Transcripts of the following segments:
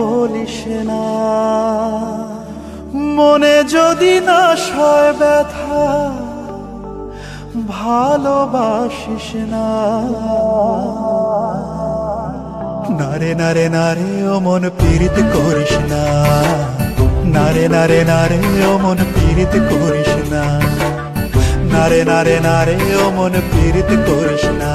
বলিস না। মনে যদি না সয় ব্যথা, ভালোবাসিস না। নারে নারে নারে, ও মন পীড়িত করিস না। নারে নারে নারে, ও মন পীড়িত করিস না। নারে নারে নারে, ও মন পীড়িত করিস না।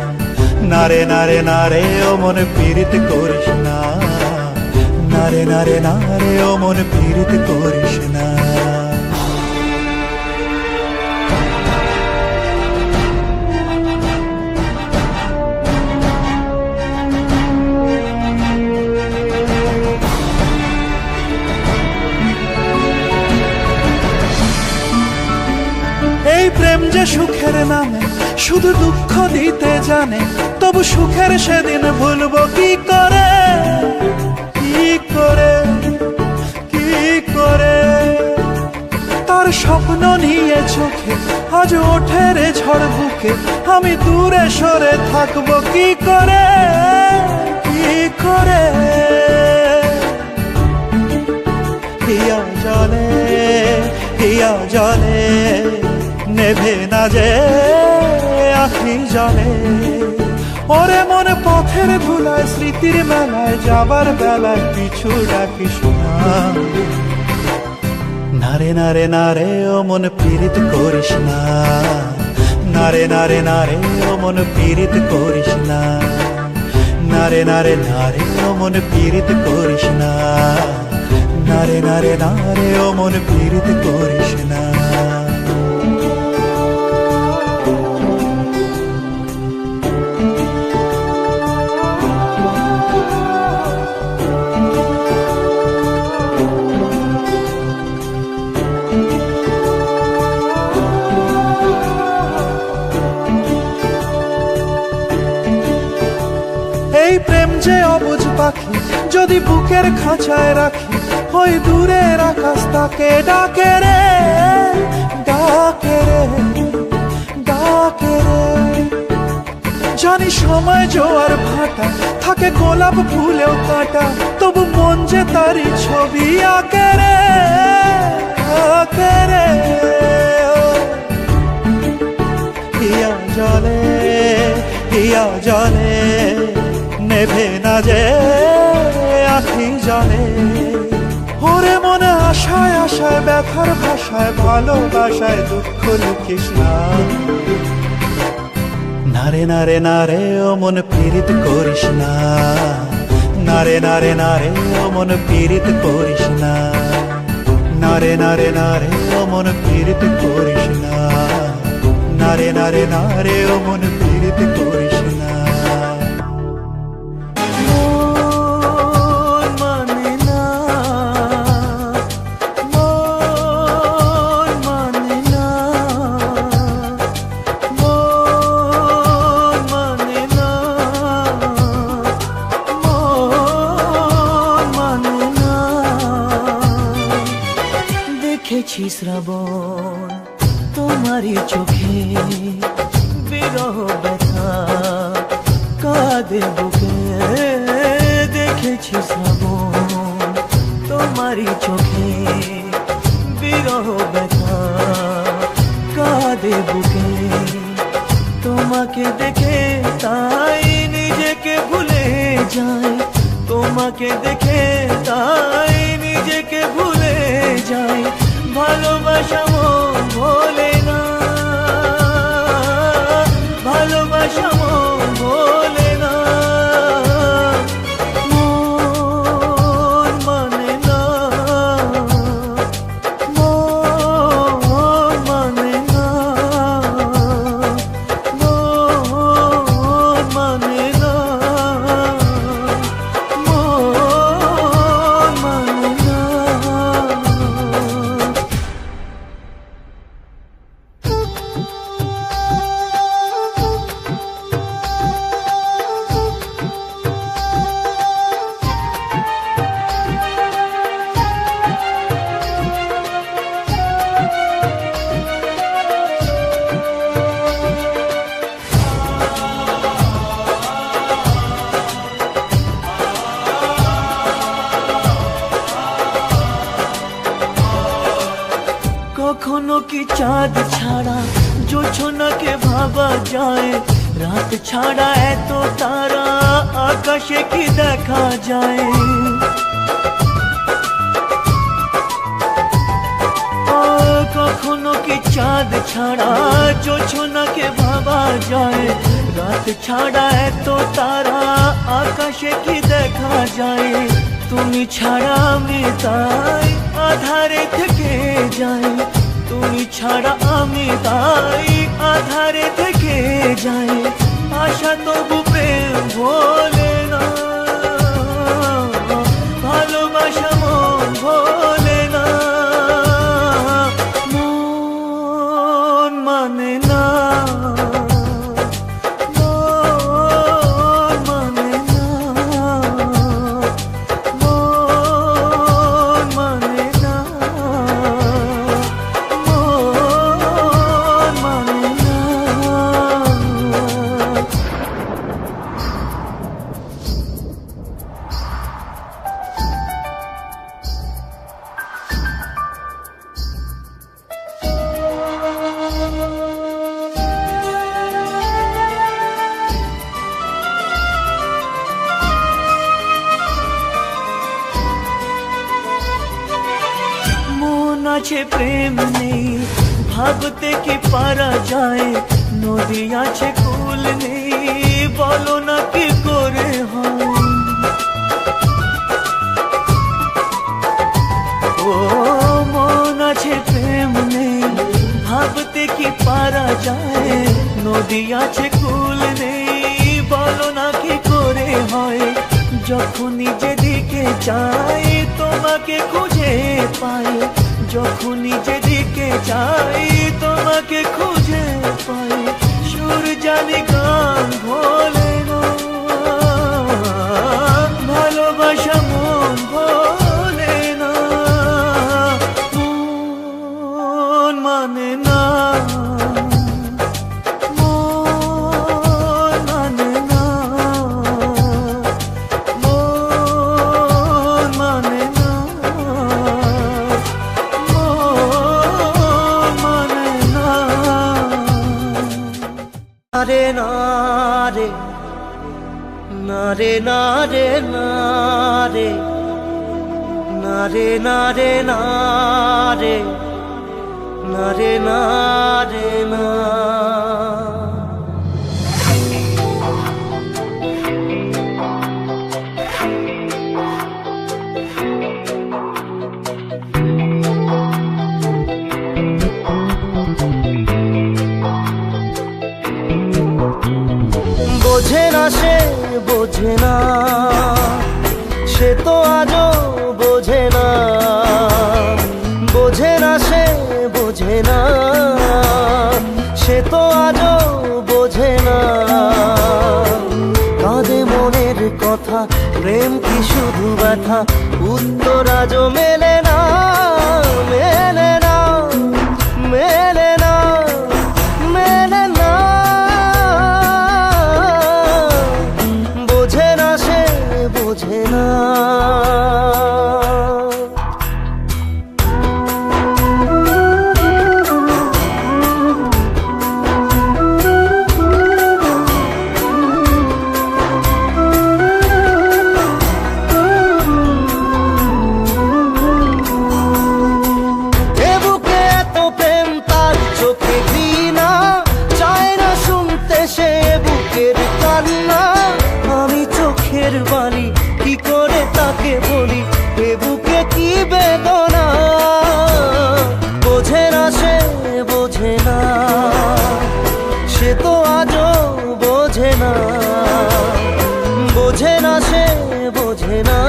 নারে নারে নারে, ও মন পীড়িত করিস না। নারে নারে নারে, ও মন পীড়িত করিস না। এই প্রেম যে সুখের নামে, শুধু দুঃখ দিতে জানে তবু সুখের সেদিন ভুলবো কি করে? কি করে? কি করে? তার স্বপ্ন নিয়ে চোখে আজ ওঠে রে ঝড় বুকে। আমি দূরে সরে থাকব কি করে? কি করে? হিয়া জলে হিয়া জলে, নেভে না যে আখি জলে। ওরে মনে পথের ধুলায়, স্মৃতির মেলায়, যাবার বেলায় পিছু ডাকিস না নারে নারে নারে, ও মন পীড়িত করিস না। নারে নারে নারে, ও মন পীড়িত করিস না। নারে নারে নারে, ও মন পীড়িত করিস না। নারে নারে নারে, ও মন পীড়িত করিস না। অবুঝ পাখি যদি বুকের খাঁচায় রাখি, ওই দূরের আকাশ তাকে ডাকে রে ডাকে রে ডাকে রে। জানি সময় জোয়ার ভাটা, থাকে গোলাপ ফুলেও কাটা, তবু মন যে তারই ছবি আঁকে রে। আশায় ব্যথার ভাষায়, ভালোবাসায় দুঃখ লিখিস না। নারে নারে নারে ও মন পীড়িত করিস না। নারে নারে নারে ও মন পীড়িত করিস না। নারে নারে নারে ও মন পীড়িত করিস না। নারে নারে নারে ও মন পীড়িত করিস তোমাকে দেখে তাই নিজেকে ভুলে যায় তোমাকে দেখে তাই নিজেকে ভুলে যায় ভালোবাসা মন ভোলে না। ভালোবাসা মন আকাশে কি দেখা যায়? কখনো কি চাঁদ ছাড়া জোছনাকে ভাবা যায়? রাত ছাড়া এত তারা আকাশে কি দেখা যায়? তুমি ছাড়া আমি তাই আধারে থেকে যাই। তুমি ছাড়া আমি তাই আধারে থেকে যাই। আশা তবু আছে প্রেম নেই। ভাবতে কি পারা যায়? নদী আছে, কুল নেই। বলো না কি করে হয়? ও, মন আছে, প্রেম নেই। ভাবতে কি পারা যায়? নদী আছে, কুল নেই। বলো না কি করে হয়? যখনই যেদিকে চাই, তোমাকে খুঁজে পাই। যখনই যেদিকে চাই তোমাকে খুঁজে পাই। সুর জানি গান ভোলে বোঝে না সে বোঝে না। উত্তরা মেলে না। চোখের কান্না, আমি চোখের বালি, কি করে তাকে বলি? এ বুকে কি বেদনা? বোঝে না সে, বোঝে না। সে তো আজও বোঝে না। বোঝে না সে, বোঝে না।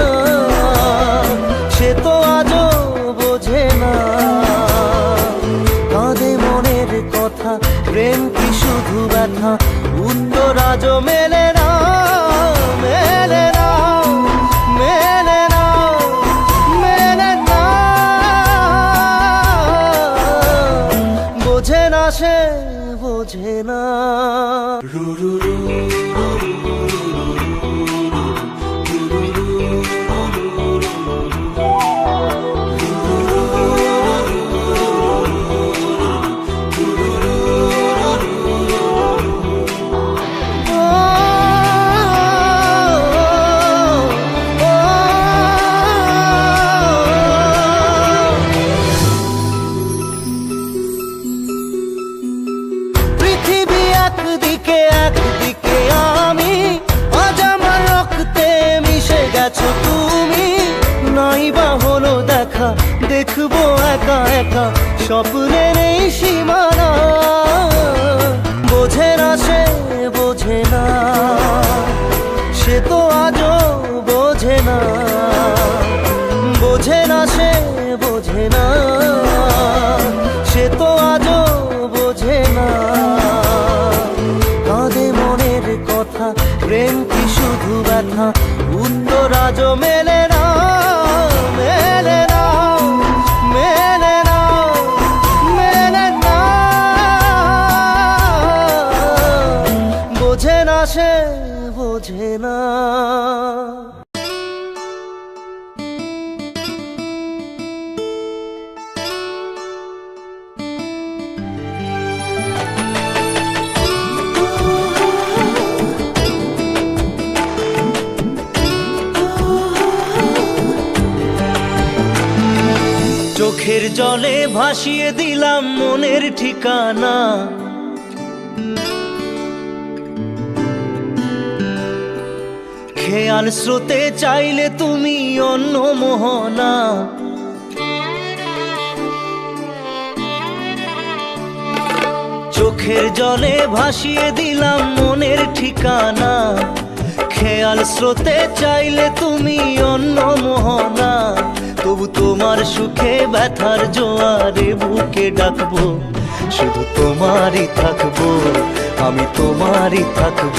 সে তো আজও বোঝে না। কাঁদে মনের কথা, প্রেম কি শুধু ব্যথা? বোঝে না সে বোঝে না দেখব একা একা স্বপ্নের এই সীমানা। বোঝে না সে, বোঝে না। সে তো আজও বোঝে না। বোঝে না সে, বোঝে না। সে তো আজও বোঝে না। কাঁদে মনের কথা, প্রেম কি শুধু ব্যথা? উত্তর বোঝে না সে বোঝে না। চোখের জলে ভাসিয়ে দিলাম মনের ঠিকানা। খেয়াল স্রোতে চাইলে তুমি অন্য মোহনা। চোখের জলে ভাসিয়ে দিলাম মনের ঠিকানা। খেয়াল স্রোতে চাইলে তুমি অন্য মোহনা। তবু তোমার সুখে ব্যথার জোয়ারে বুকে ডাকবো। শুধু তোমারই থাকব, আমি তোমারই থাকব।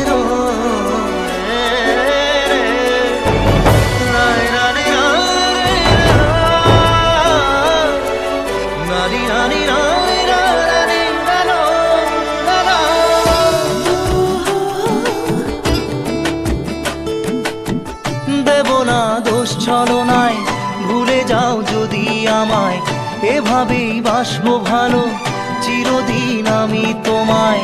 না দোষ ছলনায় ভুলে যাও যদি আমায় এভাবেই বাসবো ভালো। চিরদিন আমি তোমায়।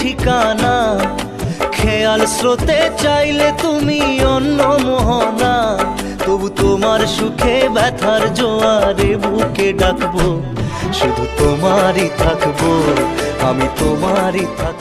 ঠিকানা। খেয়াল স্রোতে চাইলে তুমি অন্য মোহনা। তবু তোমার সুখে ব্যথার জোয়ারে বুকে ডাকবো। শুধু তোমারই থাকব, আমি তোমারই থাকব।